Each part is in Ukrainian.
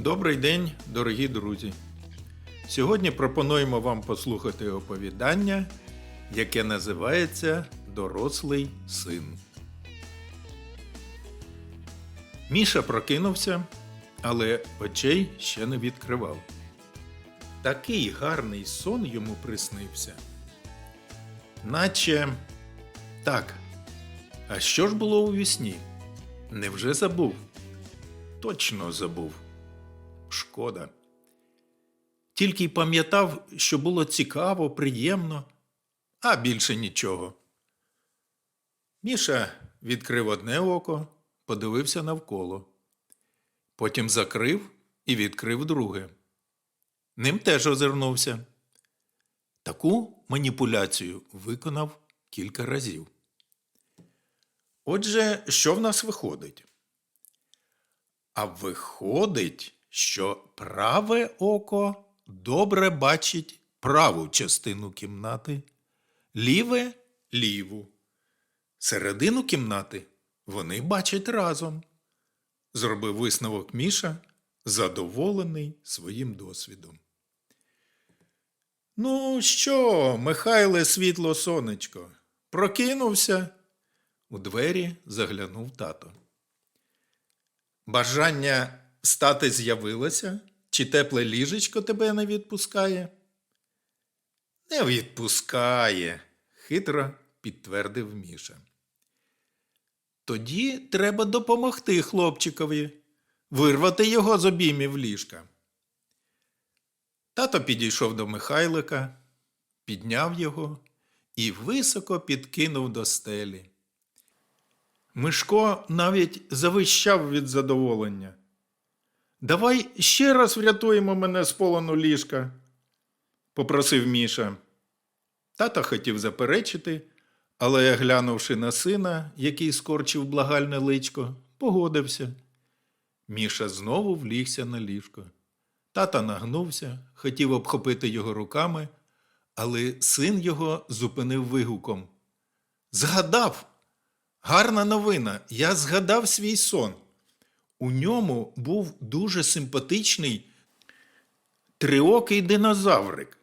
Добрий день, дорогі друзі. Сьогодні пропонуємо вам послухати оповідання, яке називається Дорослий син. Міша прокинувся, але очей ще не відкривав. Такий гарний сон йому приснився. Наче так. А що ж було у вісні? Невже забув? Точно забув. Шкода. Тільки й пам'ятав, що було цікаво, приємно, а більше нічого. Міша відкрив одне око, подивився навколо. Потім закрив і відкрив друге. Ним теж озирнувся. Таку маніпуляцію виконав кілька разів. Отже, що в нас виходить? А виходить, що праве око добре бачить праву частину кімнати, ліве ліву. Середину кімнати вони бачать разом. Зробив висновок Міша, задоволений своїм досвідом. Ну що, Михайле світло сонечко, прокинувся? У двері заглянув тато. Бажання стати з'явилося? Чи тепле ліжечко тебе не відпускає? Не відпускає, хитро підтвердив Міша. Тоді треба допомогти хлопчикові, вирвати його з обіймів ліжка. Тато підійшов до Михайлика, підняв його і високо підкинув до стелі. Мишко навіть завищав від задоволення. Давай ще раз врятуємо мене з полону ліжка, попросив Міша. Тато хотів заперечити, але, глянувши на сина, який скорчив благальне личко, погодився. Міша знову влігся на ліжко. Тата нагнувся, хотів обхопити його руками, але син його зупинив вигуком. Згадав! Гарна новина. Я згадав свій сон. У ньому був дуже симпатичний триокий динозаврик.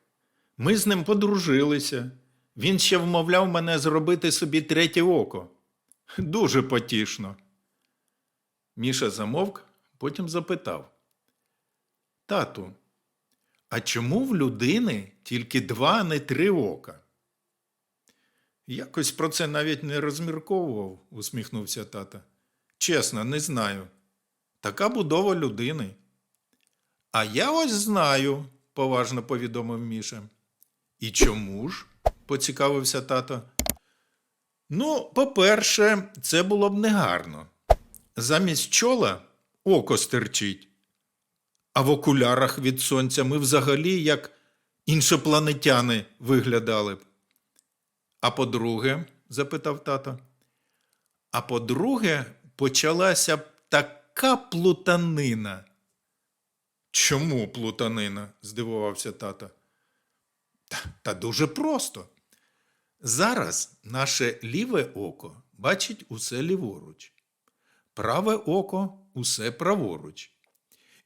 Ми з ним подружилися. Він ще вмовляв мене зробити собі третє око. Дуже потішно. Міша замовк, потім запитав. Тату, а чому в людини тільки два, а не три ока? Якось про це навіть не розмірковував, усміхнувся тата. Чесно, не знаю. Така будова людини. А я ось знаю, поважно повідомив Міша. І чому ж? поцікавився тато. Ну, по-перше, це було б негарно. Замість чола око стерчить. А в окулярах від сонця ми взагалі як іншопланетяни виглядали б. А по-друге, запитав тато. А по-друге, почалася б така плутанина. Чому плутанина? здивувався тато. Та, та дуже просто. Зараз наше ліве око бачить усе ліворуч, праве око усе праворуч.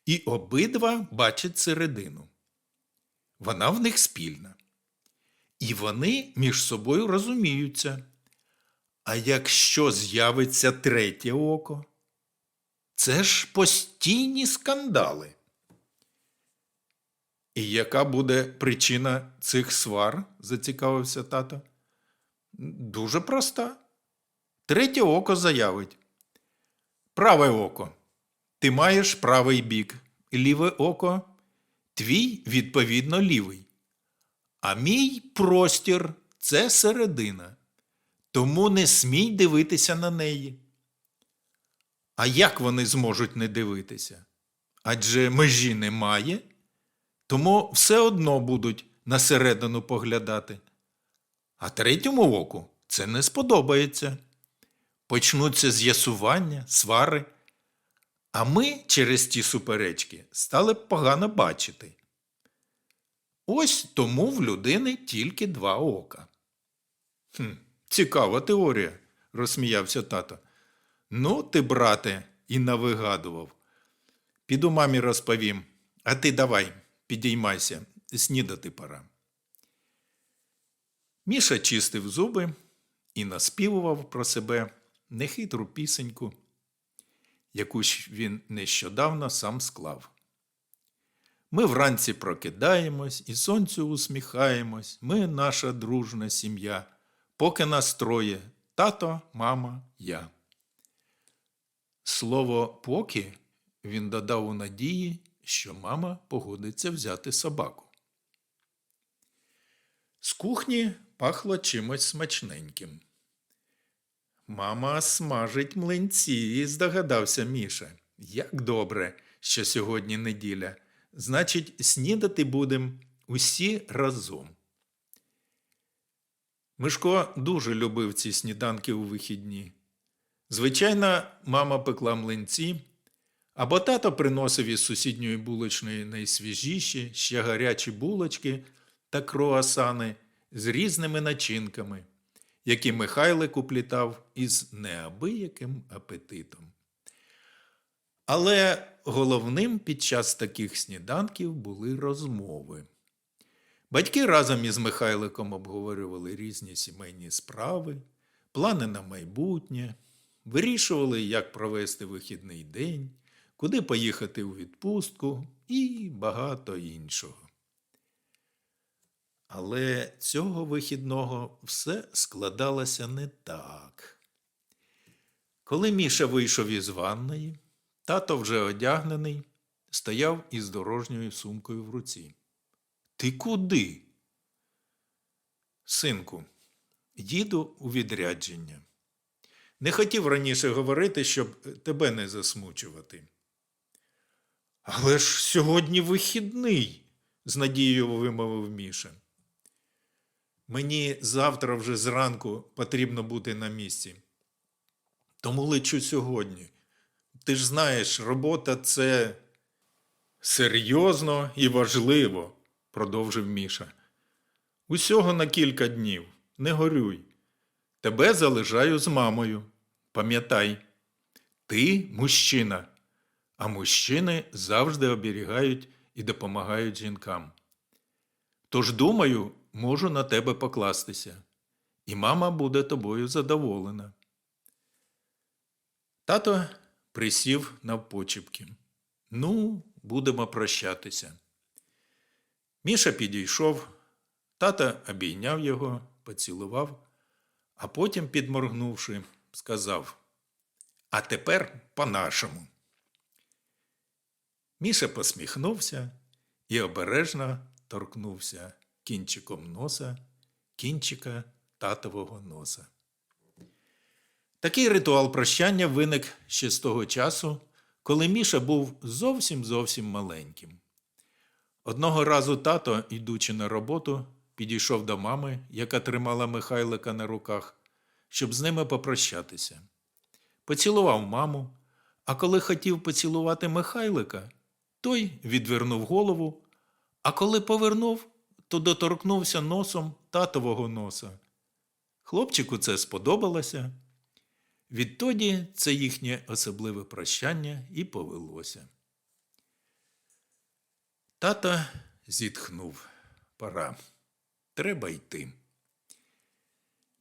І обидва бачать середину. Вона в них спільна. І вони між собою розуміються. А якщо з'явиться третє око, це ж постійні скандали. І яка буде причина цих свар? зацікавився тато. Дуже проста. Третє око заявить. Праве око. Ти маєш правий бік, ліве око, твій, відповідно, лівий. А мій простір це середина. Тому не смій дивитися на неї. А як вони зможуть не дивитися? Адже межі немає, тому все одно будуть на середину поглядати. А третьому оку це не сподобається. Почнуться з'ясування, свари. А ми через ті суперечки стали б погано бачити. Ось тому в людини тільки два ока. Хм, Цікава теорія, розсміявся тато. Ну, ти, брате, і навигадував. Піду мамі розповім, а ти давай, підіймайся, снідати пора. Міша чистив зуби і наспівував про себе нехитру пісеньку, яку ж він нещодавно сам склав. Ми вранці прокидаємось і сонцю усміхаємось. Ми наша дружна сім'я, поки нас троє тато, мама, я. Слово поки він додав у надії, що мама погодиться взяти собаку. З кухні пахло чимось смачненьким. Мама смажить млинці, здогадався Міша. Як добре, що сьогодні неділя. Значить, снідати будемо усі разом. Мишко дуже любив ці сніданки у вихідні. Звичайно, мама пекла млинці, або тато приносив із сусідньої булочної найсвіжіші, ще гарячі булочки та круасани з різними начинками, які Михайлик уплітав із неабияким апетитом. Але головним під час таких сніданків були розмови. Батьки разом із Михайликом обговорювали різні сімейні справи, плани на майбутнє, вирішували, як провести вихідний день, куди поїхати у відпустку і багато іншого. Але цього вихідного все складалося не так. Коли Міша вийшов із ванної, тато вже одягнений, стояв із дорожньою сумкою в руці. Ти куди? Синку, їду у відрядження. Не хотів раніше говорити, щоб тебе не засмучувати. Але ж сьогодні вихідний, з надією вимовив Міша. Мені завтра вже зранку потрібно бути на місці. Тому лечу сьогодні. Ти ж знаєш, робота це серйозно і важливо, продовжив Міша. Усього на кілька днів. Не горюй. Тебе залишаю з мамою. Пам'ятай, ти мужчина, а мужчини завжди оберігають і допомагають жінкам. Тож, думаю, можу на тебе покластися, і мама буде тобою задоволена. Тато присів навпочіпки. Ну, будемо прощатися. Міша підійшов, тата обійняв його, поцілував, а потім, підморгнувши, сказав А тепер по-нашому. Міша посміхнувся і обережно торкнувся кінчиком носа, кінчика татового носа. Такий ритуал прощання виник ще з того часу, коли Міша був зовсім зовсім маленьким. Одного разу тато, йдучи на роботу, підійшов до мами, яка тримала Михайлика на руках, щоб з ними попрощатися. Поцілував маму, а коли хотів поцілувати Михайлика, той відвернув голову, а коли повернув, то доторкнувся носом татового носа. Хлопчику це сподобалося. Відтоді це їхнє особливе прощання і повелося. Тато зітхнув. Пора. Треба йти.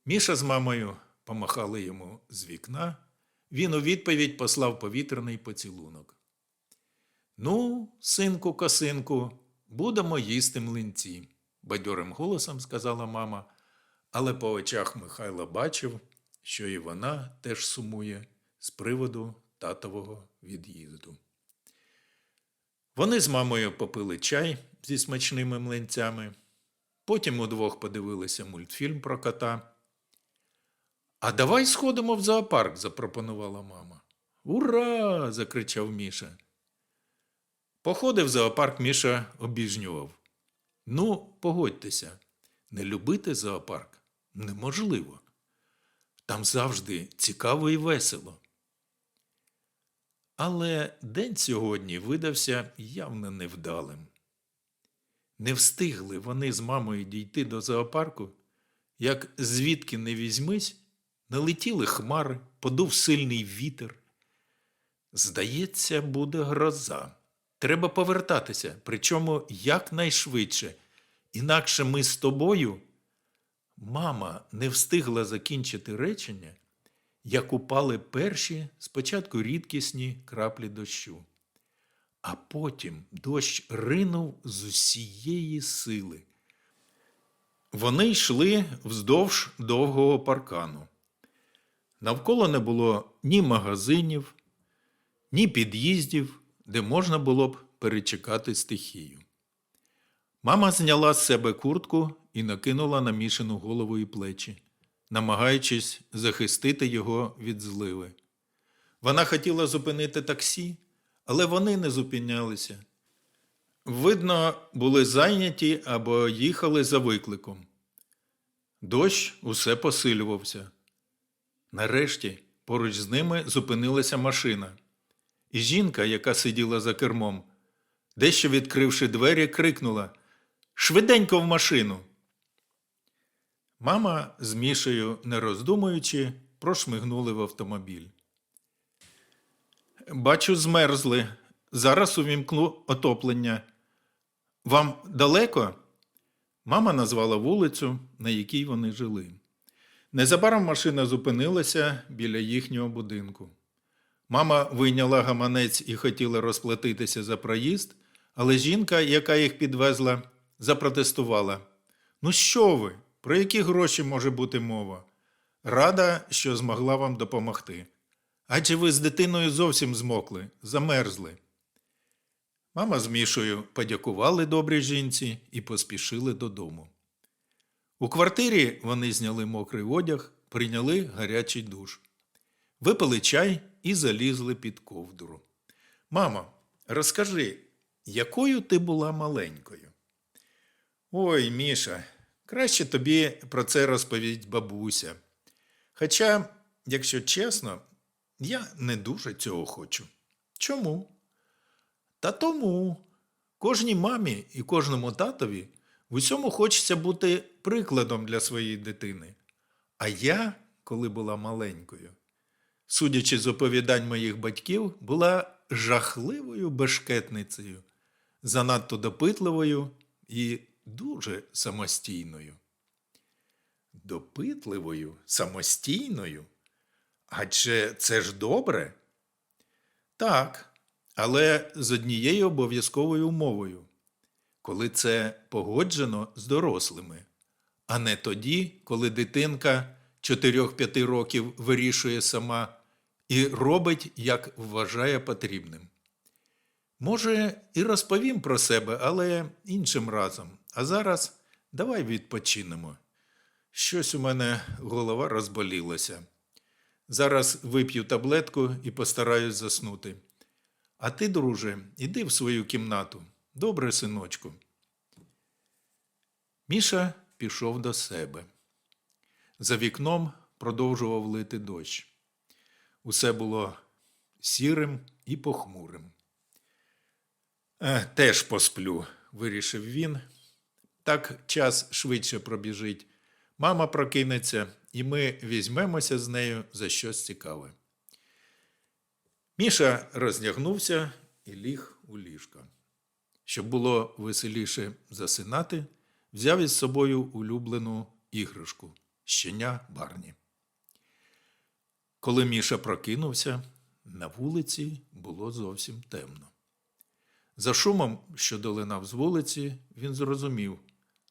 Міша з мамою помахали йому з вікна. Він у відповідь послав повітряний поцілунок. Ну, синку, косинку, будемо їсти млинці, бадьорим голосом сказала мама, але по очах Михайла бачив, що і вона теж сумує з приводу татового від'їзду. Вони з мамою попили чай зі смачними млинцями, потім удвох подивилися мультфільм про кота. А давай сходимо в зоопарк, запропонувала мама. Ура! закричав Міша. Походи в зоопарк Міша обіжнював. Ну, погодьтеся, не любити зоопарк неможливо. Там завжди цікаво і весело. Але день сьогодні видався явно невдалим. Не встигли вони з мамою дійти до зоопарку, як звідки не візьмись, налетіли хмари, подув сильний вітер. Здається, буде гроза, Треба повертатися, причому якнайшвидше. Інакше ми з тобою. Мама не встигла закінчити речення, як упали перші, спочатку рідкісні краплі дощу. А потім дощ ринув з усієї сили. Вони йшли вздовж довгого паркану. Навколо не було ні магазинів, ні під'їздів, де можна було б перечекати стихію. Мама зняла з себе куртку і накинула на мішану голову і плечі, намагаючись захистити його від зливи. Вона хотіла зупинити таксі, але вони не зупинялися. Видно, були зайняті або їхали за викликом. Дощ усе посилювався. Нарешті поруч з ними зупинилася машина, і жінка, яка сиділа за кермом, дещо відкривши двері, крикнула Швиденько в машину. Мама з Мішею, не роздумуючи, прошмигнули в автомобіль. Бачу, змерзли. Зараз увімкну отоплення. Вам далеко? Мама назвала вулицю, на якій вони жили. Незабаром машина зупинилася біля їхнього будинку. Мама вийняла гаманець і хотіла розплатитися за проїзд, але жінка, яка їх підвезла, запротестувала. Ну що ви? Про які гроші може бути мова? Рада, що змогла вам допомогти. Адже ви з дитиною зовсім змокли, замерзли. Мама з Мішою подякували добрій жінці і поспішили додому. У квартирі вони зняли мокрий одяг, прийняли гарячий душ, випили чай і залізли під ковдру. Мамо, розкажи, якою ти була маленькою? Ой, Міша, краще тобі про це розповість бабуся. Хоча, якщо чесно, я не дуже цього хочу. Чому? Та тому кожній мамі і кожному татові в усьому хочеться бути прикладом для своєї дитини. А я, коли була маленькою, судячи з оповідань моїх батьків, була жахливою бешкетницею, занадто допитливою і дуже самостійною. Допитливою, самостійною? Адже це ж добре? Так, але з однією обов'язковою умовою, коли це погоджено з дорослими, а не тоді, коли дитинка 4-5 років вирішує сама і робить, як вважає потрібним. Може, і розповім про себе, але іншим разом. А зараз давай відпочинемо. Щось у мене голова розболілася. Зараз вип'ю таблетку і постараюсь заснути. А ти, друже, іди в свою кімнату. Добре, синочку. Міша пішов до себе. За вікном продовжував лити дощ. Усе було сірим і похмурим. «Е, Теж посплю, вирішив він. Так час швидше пробіжить. Мама прокинеться, і ми візьмемося з нею за щось цікаве. Міша роздягнувся і ліг у ліжко. Щоб було веселіше засинати, взяв із собою улюблену іграшку щеня Барні. Коли Міша прокинувся, на вулиці було зовсім темно. За шумом, що долинав з вулиці, він зрозумів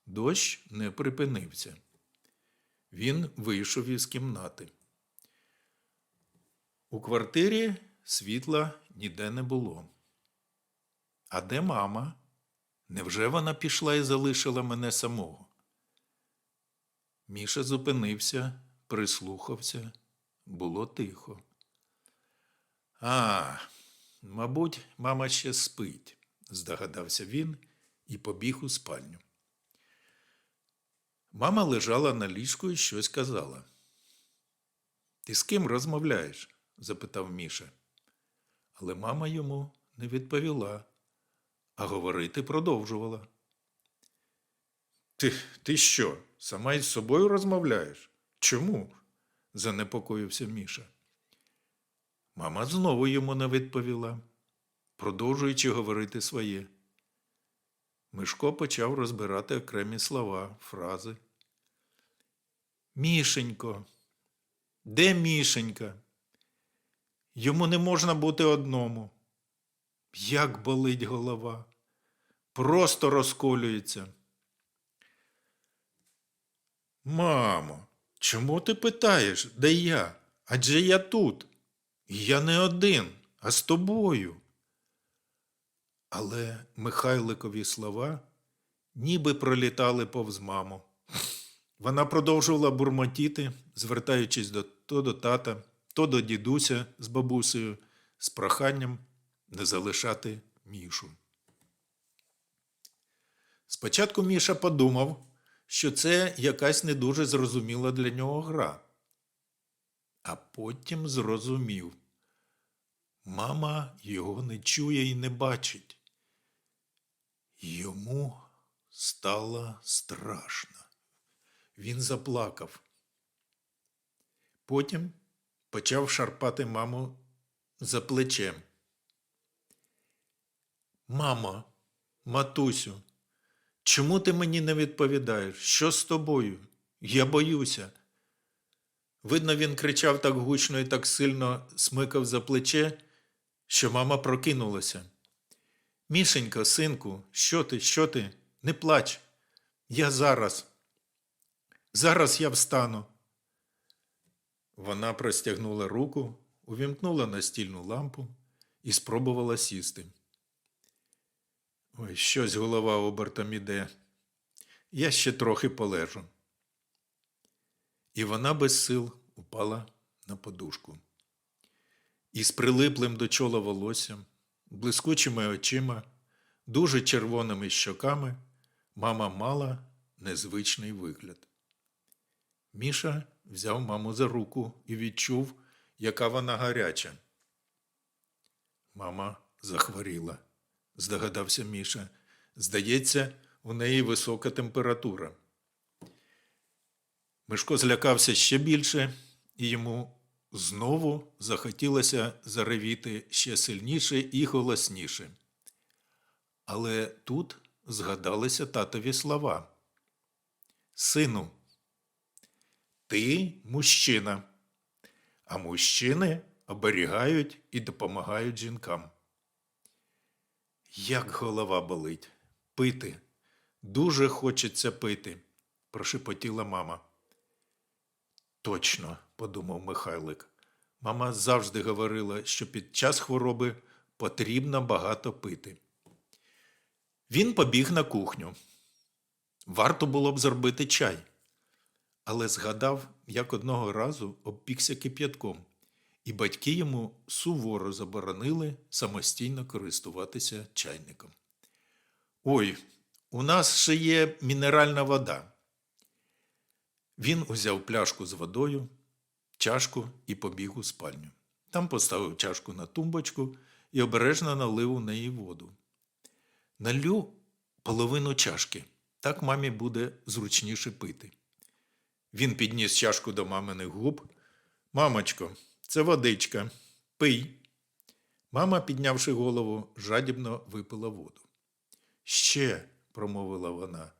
дощ не припинився. Він вийшов із кімнати. У квартирі світла ніде не було. А де мама? Невже вона пішла і залишила мене самого? Міша зупинився, прислухався. Було тихо. А, мабуть, мама ще спить, здогадався він і побіг у спальню. Мама лежала на ліжку і щось казала. Ти з ким розмовляєш? запитав Міша. Але мама йому не відповіла, а говорити продовжувала. Ти, ти що, сама із собою розмовляєш? Чому? занепокоївся Міша. Мама знову йому не відповіла. продовжуючи говорити своє. Мишко почав розбирати окремі слова, фрази. Мішенько. Де Мішенька? Йому не можна бути одному. Як болить голова. Просто розколюється. Мамо, чому ти питаєш, де я? Адже я тут. Я не один, а з тобою. Але Михайликові слова ніби пролітали повз маму. Вона продовжувала бурмотіти, звертаючись до, то до тата, то до дідуся з бабусею, з проханням не залишати Мішу. Спочатку Міша подумав, що це якась не дуже зрозуміла для нього гра. А потім зрозумів. Мама його не чує і не бачить. Йому стало страшно. Він заплакав. Потім почав шарпати маму за плечем. Мамо, матусю, чому ти мені не відповідаєш? Що з тобою? Я боюся. Видно, він кричав так гучно і так сильно смикав за плече, що мама прокинулася. Мішенько, синку, що ти, що ти? Не плач. Я зараз. Зараз я встану. Вона простягнула руку, увімкнула настільну лампу і спробувала сісти. Ой, щось голова обертом іде. Я ще трохи полежу. І вона без сил упала на подушку. Із прилиплим до чола волоссям, блискучими очима, дуже червоними щоками мама мала незвичний вигляд. Міша взяв маму за руку і відчув, яка вона гаряча. Мама захворіла, здогадався Міша. Здається, у неї висока температура. Мишко злякався ще більше, і йому знову захотілося заревіти ще сильніше і голосніше. Але тут згадалися татові слова. Сину, ти мужчина, а мужчини оберігають і допомагають жінкам. Як голова болить, пити. Дуже хочеться пити, прошепотіла мама. Точно, подумав Михайлик. Мама завжди говорила, що під час хвороби потрібно багато пити. Він побіг на кухню. Варто було б зробити чай, але згадав, як одного разу обпікся кип'ятком, і батьки йому суворо заборонили самостійно користуватися чайником. Ой, у нас ще є мінеральна вода. Він узяв пляшку з водою, чашку і побіг у спальню. Там поставив чашку на тумбочку і обережно налив у неї воду. Налю половину чашки, так мамі буде зручніше пити. Він підніс чашку до маминих губ. Мамочко, це водичка. Пий. Мама, піднявши голову, жадібно випила воду. Ще, промовила вона.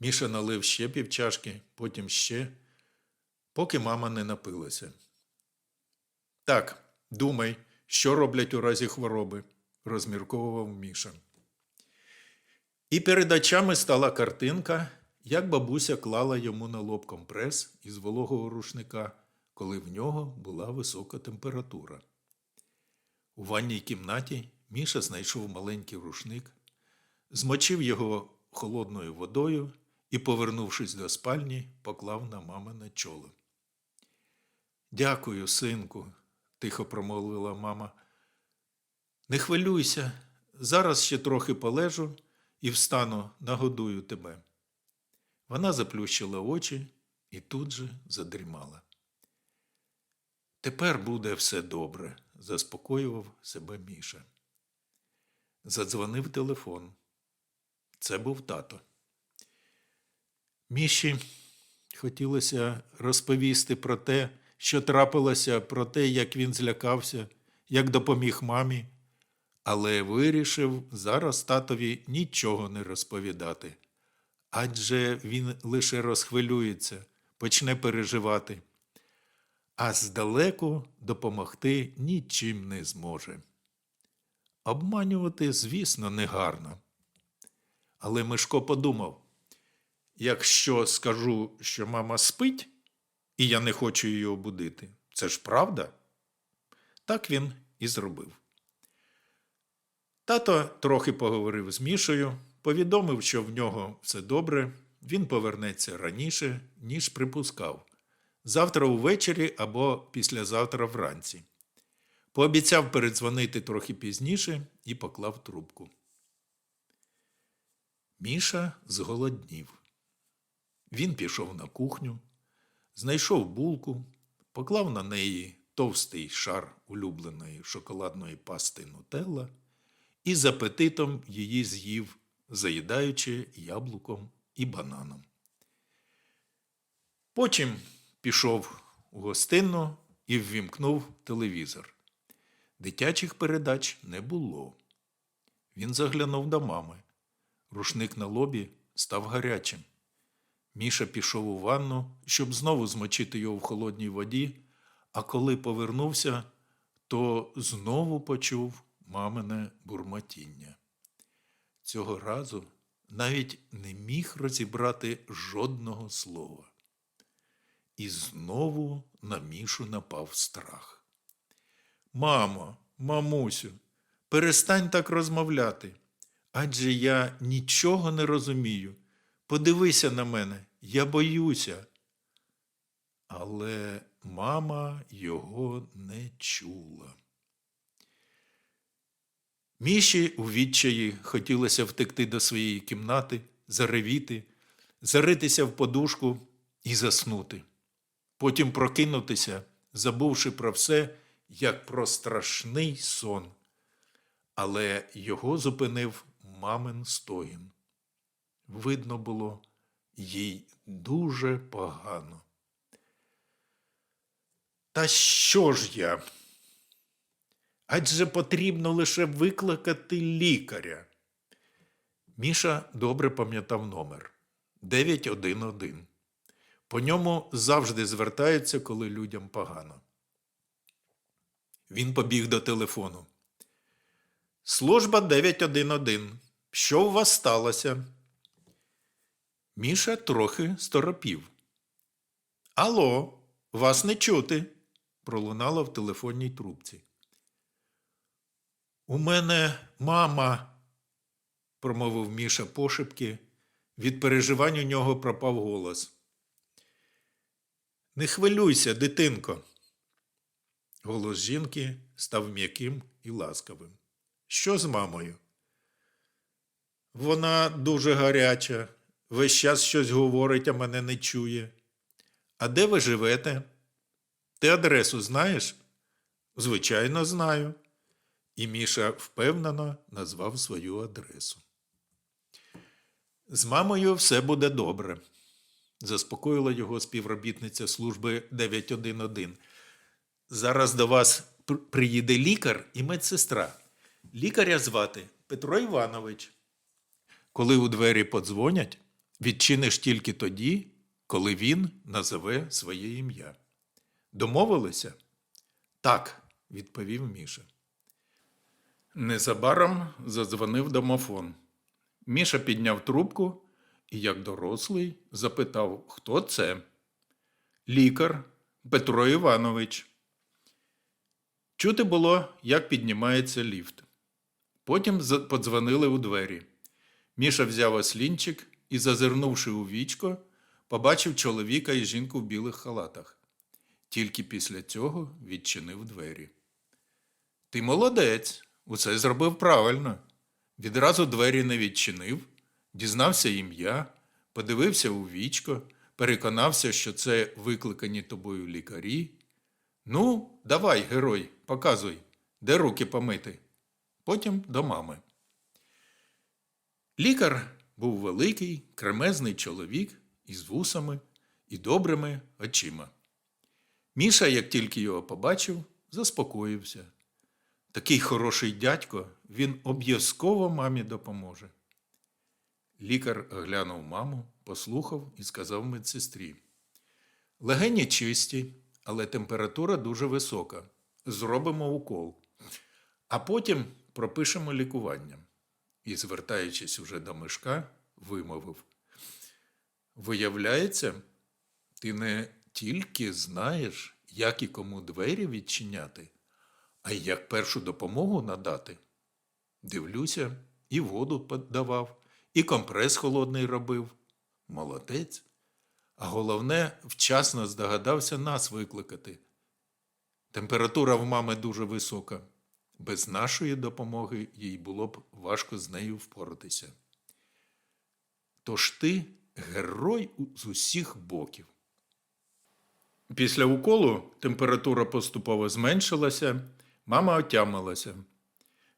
Міша налив ще півчашки, потім ще, поки мама не напилася. Так, думай, що роблять у разі хвороби, розмірковував Міша. І перед очами стала картинка, як бабуся клала йому на лоб компрес із вологого рушника, коли в нього була висока температура. У ванній кімнаті Міша знайшов маленький рушник, змочив його холодною водою і, повернувшись до спальні, поклав на мамине чоло. Дякую, синку, тихо промовила мама. Не хвилюйся, зараз ще трохи полежу і встану, нагодую тебе. Вона заплющила очі і тут же задрімала. Тепер буде все добре, заспокоював себе Міша. Задзвонив телефон. Це був тато. Міші хотілося розповісти про те, що трапилося, про те, як він злякався, як допоміг мамі, але вирішив зараз татові нічого не розповідати. Адже він лише розхвилюється, почне переживати, а здалеку допомогти нічим не зможе. Обманювати, звісно, негарно. Але Мишко подумав: якщо скажу, що мама спить, і я не хочу її обудити, це ж правда? Так він і зробив. Тато трохи поговорив з Мішею, повідомив, що в нього все добре, він повернеться раніше, ніж припускав. Завтра увечері або післязавтра вранці. Пообіцяв передзвонити трохи пізніше і поклав трубку. Міша зголоднів. Він пішов на кухню, знайшов булку, поклав на неї товстий шар улюбленої шоколадної пасти нутелла і з апетитом її з'їв, заїдаючи яблуком і бананом. Потім пішов у гостинну і ввімкнув телевізор. Дитячих передач не було. Він заглянув до мами. Рушник на лобі став гарячим. Міша пішов у ванну, щоб знову змочити його в холодній воді, а коли повернувся, то знову почув мамине бурмотіння. Цього разу навіть не міг розібрати жодного слова. І знову на Мішу напав страх. Мамо, мамусю, перестань так розмовляти. Адже я нічого не розумію. Подивися на мене, я боюся. Але мама його не чула. Міші у відчаї хотілося втекти до своєї кімнати, заревіти, заритися в подушку і заснути. Потім прокинутися, забувши про все, як про страшний сон. Але його зупинив мамин стогін. Видно було, їй дуже погано. Та що ж я? Адже потрібно лише викликати лікаря. Міша добре пам'ятав номер 911. По ньому завжди звертаються, коли людям погано. Він побіг до телефону. Служба 911. Що у вас сталося? Міша трохи сторопів. Алло, вас не чути, пролунало в телефонній трубці. У мене мама, промовив Міша пошепки. Від переживань у нього пропав голос. Не хвилюйся, дитинко. Голос жінки став м'яким і ласкавим. Що з мамою? Вона дуже гаряча, весь час щось говорить, а мене не чує. А де ви живете? Ти адресу знаєш? Звичайно, знаю. І Міша впевнено назвав свою адресу. З мамою все буде добре, заспокоїла його співробітниця служби 911. Зараз до вас приїде лікар і медсестра. Лікаря звати Петро Іванович. Коли у двері подзвонять, відчиниш тільки тоді, коли він назове своє ім'я. Домовилися? Так, відповів Міша. Незабаром задзвонив домофон. Міша підняв трубку і, як дорослий, запитав, хто це? Лікар Петро Іванович. Чути було, як піднімається ліфт. Потім подзвонили у двері. Міша взяв ослінчик і, зазирнувши у вічко, побачив чоловіка і жінку в білих халатах. Тільки після цього відчинив двері. Ти молодець, усе зробив правильно. Відразу двері не відчинив, дізнався ім'я, подивився у вічко, переконався, що це викликані тобою лікарі. Ну, давай, герой, показуй, де руки помити. Потім до мами. Лікар був великий, кремезний чоловік із вусами і добрими очима. Міша, як тільки його побачив, заспокоївся. Такий хороший дядько, він обов'язково мамі допоможе. Лікар глянув маму, послухав і сказав медсестрі. Легені чисті, але температура дуже висока. Зробимо укол. А потім пропишемо лікування. І, звертаючись уже до мишка, вимовив. Виявляється, ти не тільки знаєш, як і кому двері відчиняти, а й як першу допомогу надати. Дивлюся, і воду подавав, і компрес холодний робив. Молодець. А головне, вчасно здогадався нас викликати. Температура в мами дуже висока. Без нашої допомоги їй було б важко з нею впоратися. Тож ти герой з усіх боків. Після уколу температура поступово зменшилася, мама отямилася.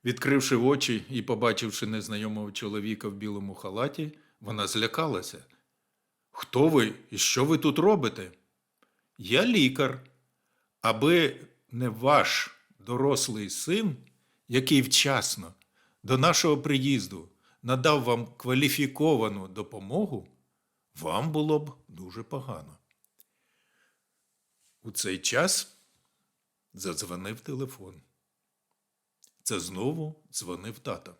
Відкривши очі і побачивши незнайомого чоловіка в білому халаті, вона злякалася. Хто ви і що ви тут робите? Я лікар. Аби не ваш дорослий син, який вчасно до нашого приїзду надав вам кваліфіковану допомогу, вам було б дуже погано. У цей час задзвонив телефон. Це знову дзвонив тато.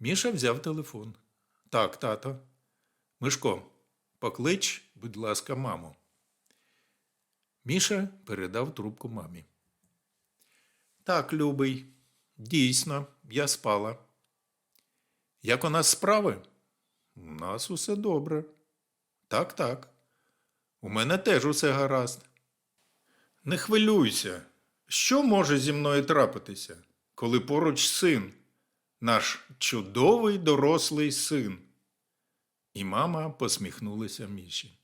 Міша взяв телефон. Так, тато. Мишко, поклич, будь ласка, маму. Міша передав трубку мамі. Так, любий, дійсно, я спала. Як у нас справи? У нас усе добре. Так, так. У мене теж усе гаразд. Не хвилюйся, що може зі мною трапитися, коли поруч син, наш чудовий дорослий син. І мама посміхнулася Міші.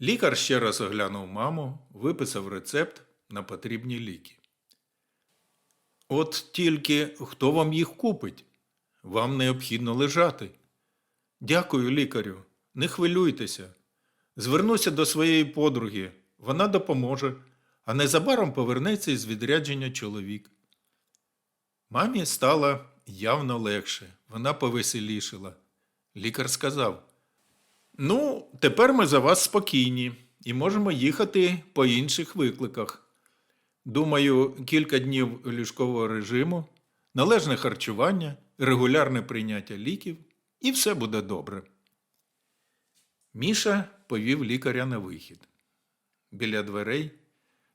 Лікар ще раз оглянув маму, виписав рецепт на потрібні ліки. От тільки хто вам їх купить? Вам необхідно лежати. Дякую, лікарю, не хвилюйтеся. Звернуся до своєї подруги, вона допоможе, а незабаром повернеться із відрядження чоловік. Мамі стало явно легше, вона повеселішила. Лікар сказав: Ну, тепер ми за вас спокійні і можемо їхати по інших викликах. Думаю, кілька днів ліжкового режиму, належне харчування, регулярне прийняття ліків, і все буде добре. Міша повів лікаря на вихід. Біля дверей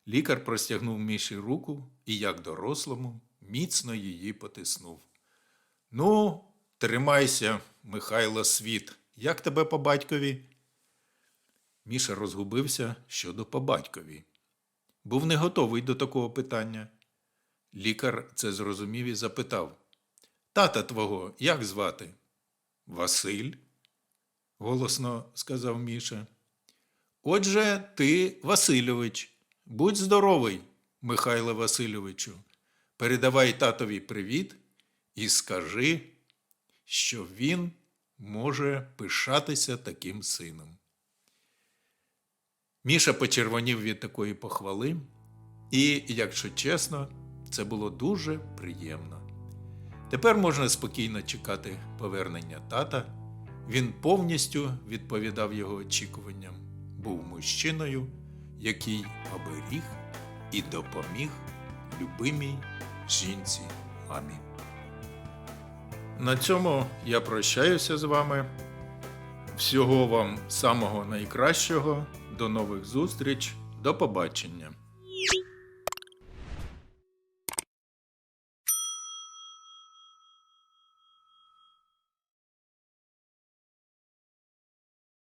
лікар простягнув Міші руку і, як дорослому, міцно її потиснув. Ну, тримайся, Михайло Світ. Як тебе по батькові? Міша розгубився щодо по батькові. Був не готовий до такого питання. Лікар це зрозумів і запитав Тата твого як звати? Василь, голосно сказав Міша. Отже, ти Васильович. Будь здоровий, Михайло Васильовичу. Передавай татові привіт і скажи, що він може пишатися таким сином. Міша почервонів від такої похвали, і, якщо чесно, це було дуже приємно. Тепер можна спокійно чекати повернення тата. Він повністю відповідав його очікуванням, був мужчиною, який оберіг і допоміг любимій жінці мамі. На цьому я прощаюся з вами. Всього вам самого найкращого. До нових зустріч. До побачення.